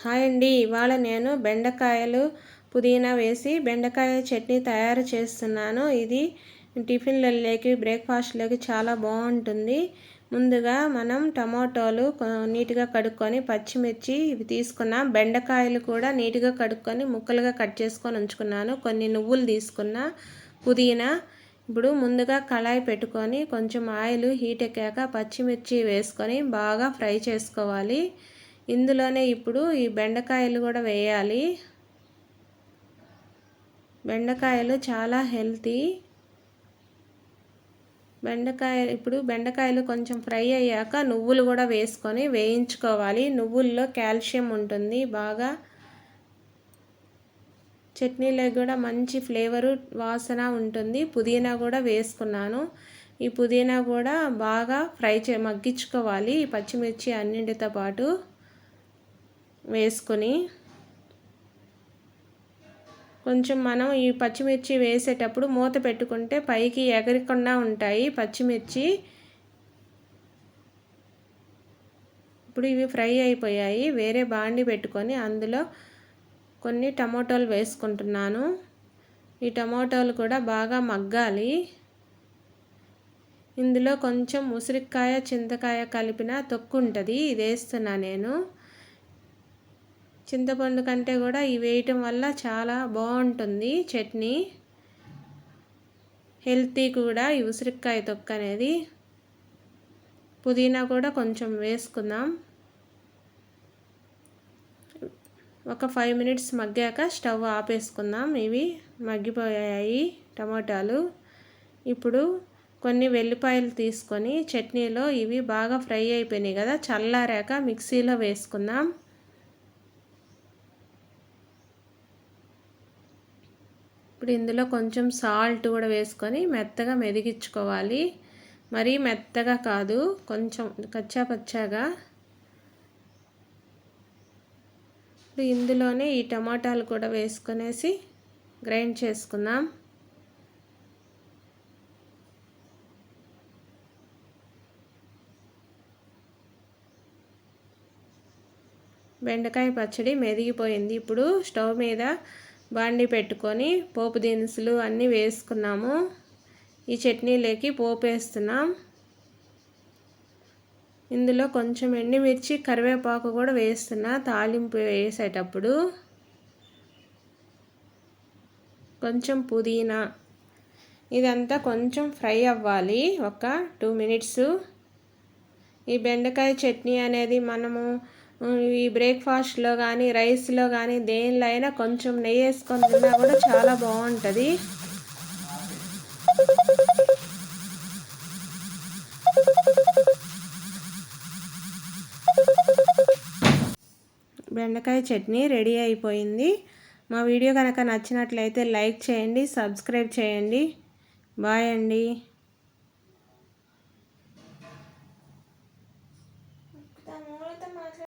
Hi అండి. ఇవాళ నేను బెండకాయలు పుదీనా వేసి బెండకాయ చట్నీ తయారు చేస్తున్నాను. ఇది టిఫిన్లలోకి బ్రేక్ఫాస్ట్లోకి చాలా బాగుంటుంది. ముందుగా మనం టమాటోలు నీట్గా కడుక్కొని పచ్చిమిర్చి ఇవి తీసుకున్నాం బెండకాయలు కూడా నీట్గా కడుక్కొని ముక్కలుగా కట్ చేసుకొని ఉంచుకున్నాను. కొన్ని నువ్వులు తీసుకున్న పుదీనా. ఇప్పుడు ముందుగా కళాయి పెట్టుకొని కొంచెం ఆయిల్ హీట్ ఎక్కాక పచ్చిమిర్చి వేసుకొని బాగా ఫ్రై చేసుకోవాలి. ఇందులోనే ఇప్పుడు ఈ బెండకాయలు కూడా వేయాలి. బెండకాయలు చాలా హెల్తీ. బెండకాయ ఇప్పుడు బెండకాయలు కొంచెం ఫ్రై అయ్యాక నువ్వులు కూడా వేసుకొని వేయించుకోవాలి. నువ్వుల్లో కాల్షియం ఉంటుంది బాగా. చట్నీలో కూడా మంచి ఫ్లేవరు వాసన ఉంటుంది. పుదీనా కూడా వేసుకున్నాను. ఈ పుదీనా కూడా బాగా ఫ్రై చే మగ్గించుకోవాలి. పచ్చిమిర్చి అన్నింటితో పాటు వేసుకొని కొంచెం మనం ఈ పచ్చిమిర్చి వేసేటప్పుడు మూత పెట్టుకుంటే పైకి ఎగరకుండా ఉంటాయి పచ్చిమిర్చి. ఇప్పుడు ఇవి ఫ్రై అయిపోయాయి. వేరే బాండి పెట్టుకొని అందులో కొన్ని టమాటోలు వేసుకుంటున్నాను. ఈ టమాటోలు కూడా బాగా మగ్గాలి. ఇందులో కొంచెం ఉసిరికాయ చింతకాయ కలిపిన తొక్కు ఉంటుంది. ఇది వేస్తున్నా నేను. చింతపండు కంటే కూడా ఇవి వేయటం వల్ల చాలా బాగుంటుంది చట్నీ. హెల్తీ కూడా ఈ ఉసిరికాయ తొక్క అనేది. పుదీనా కూడా కొంచెం వేసుకుందాం. ఒక ఫైవ్ మినిట్స్ మగ్గాక స్టవ్ ఆపేసుకుందాం. ఇవి మగ్గిపోయాయి టమాటాలు. ఇప్పుడు కొన్ని వెల్లిపాయలు తీసుకొని చట్నీలో ఇవి బాగా ఫ్రై అయిపోయినాయి కదా చల్లారాక మిక్సీలో వేసుకుందాం. ఇప్పుడు ఇందులో కొంచెం సాల్ట్ కూడా వేసుకొని మెత్తగా మెదిగించుకోవాలి. మరీ మెత్తగా కాదు కొంచెం కచ్చా పచ్చాగా ఇప్పుడు ఇందులోనే ఈ టమాటాలు కూడా వేసుకునేసి గ్రైండ్ చేసుకుందాం. బెండకాయ పచ్చడి మెదిగిపోయింది. ఇప్పుడు స్టవ్ మీద బాండి పెట్టుకొని పోపు దినుసులు అన్నీ వేసుకున్నాము. ఈ చట్నీలోకి పోపు వేస్తున్నాం. ఇందులో కొంచెం ఎండుమిర్చి కరివేపాకు కూడా వేస్తున్నా తాలింపు వేసేటప్పుడు. కొంచెం పుదీనా. ఇదంతా కొంచెం ఫ్రై అవ్వాలి ఒక టూ మినిట్స్. ఈ బెండకాయ చట్నీ అనేది మనము ఈ బ్రేక్ఫాస్ట్లో కానీ రైస్లో కానీ దేనిలో అయినా కొంచెం నెయ్యి వేసుకొని తిన్నా కూడా చాలా బాగుంటుంది. బెండకాయ చట్నీ రెడీ అయిపోయింది. మా వీడియో కనుక నచ్చినట్లయితే లైక్ చేయండి సబ్స్క్రైబ్ చేయండి. బాయ్ అండి.